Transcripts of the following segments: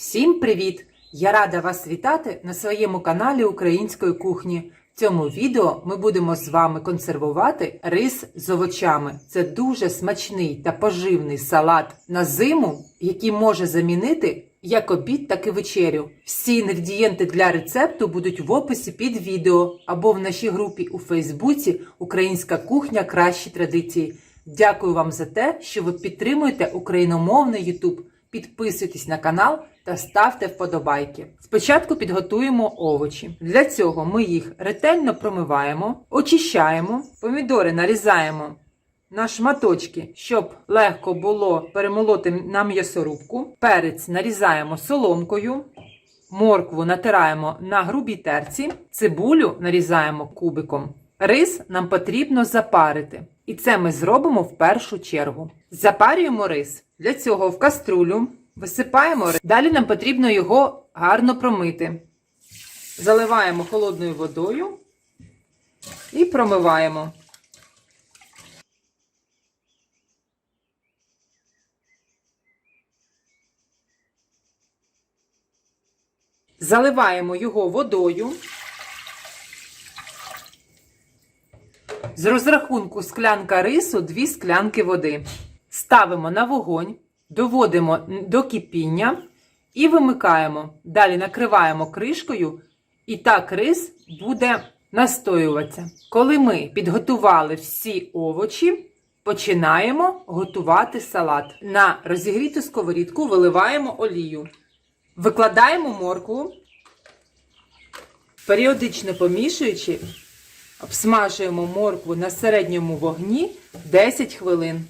Всім привіт! Я рада вас вітати на своєму каналі Української кухні. В цьому відео ми будемо з вами консервувати рис з овочами. Це дуже смачний та поживний салат на зиму, який може замінити як обід, так і вечерю. Всі інгредієнти для рецепту будуть в описі під відео або в нашій групі у Фейсбуці Українська кухня кращі традиції. Дякую вам за те, що ви підтримуєте україномовний YouTube. Підписуйтесь на канал та ставте вподобайки. Спочатку підготуємо овочі. Для цього ми їх ретельно промиваємо, очищаємо, помідори нарізаємо на шматочки, щоб легко було перемолоти на м'ясорубку. Перець нарізаємо соломкою, моркву натираємо на грубій терці, цибулю нарізаємо кубиком. Рис нам потрібно запарити. І це ми зробимо в першу чергу. Запарюємо рис. Для цього в каструлю висипаємо. Далі нам потрібно його гарно промити. Заливаємо холодною водою і промиваємо. Заливаємо його водою. З розрахунку склянка рису 2 склянки води. Ставимо на вогонь, доводимо до кипіння і вимикаємо. Далі накриваємо кришкою, і так рис буде настоюватися. Коли ми підготували всі овочі, починаємо готувати салат. На розігріту сковорідку виливаємо олію. Викладаємо моркву, періодично помішуючи. Обсмажуємо моркву на середньому вогні 10 хвилин.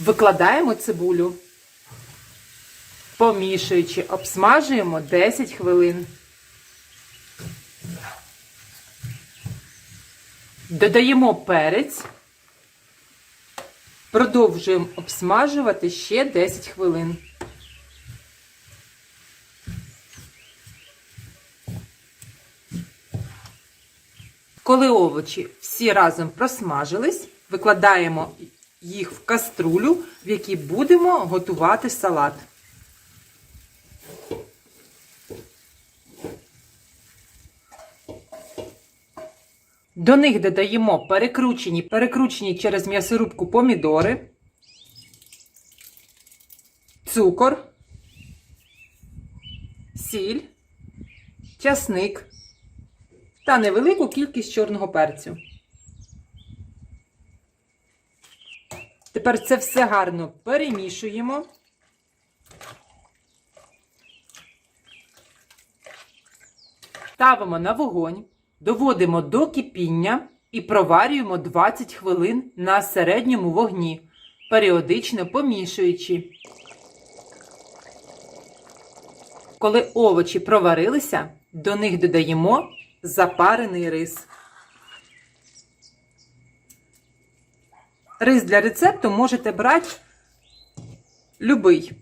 Викладаємо цибулю. Помішуючи, обсмажуємо 10 хвилин. Додаємо перець. Продовжуємо обсмажувати ще 10 хвилин. Коли овочі всі разом просмажились, викладаємо їх в каструлю, в якій будемо готувати салат. До них додаємо перекручені, перекручені через м'ясорубку помідори, цукор, сіль, часник та невелику кількість чорного перцю. Тепер це все гарно перемішуємо. Ставимо на вогонь, доводимо до кипіння і проварюємо 20 хвилин на середньому вогні, періодично помішуючи. Коли овочі проварилися, до них додаємо запарений рис. Рис для рецепту можете брати любий,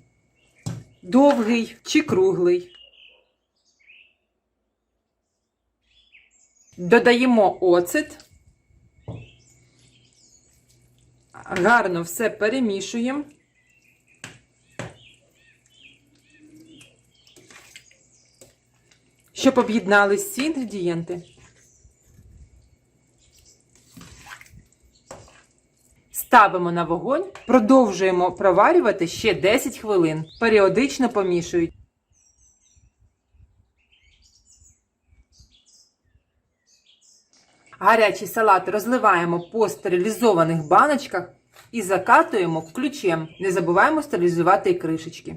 довгий чи круглий. Додаємо оцет. Гарно все перемішуємо. Щоб об'єднались всі інгредієнти. Ставимо на вогонь, продовжуємо проварювати ще 10 хвилин, періодично помішують. Гарячий салат розливаємо по стерилізованих баночках і закатуємо ключем. Не забуваємо стерилізувати і кришечки.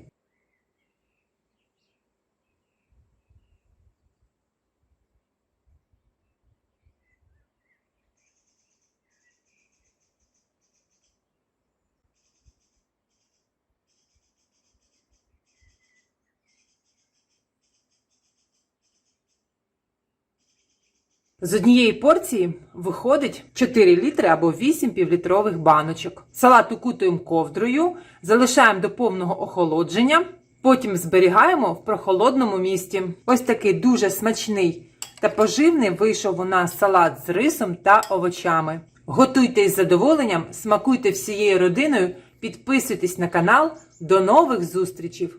З однієї порції виходить 4 літри або 8 півлітрових баночок. Салат укутуємо ковдрою, залишаємо до повного охолодження, потім зберігаємо в прохолодному місці. Ось такий дуже смачний та поживний вийшов у нас салат з рисом та овочами. Готуйте із задоволенням, смакуйте всією родиною, підписуйтесь на канал. До нових зустрічей!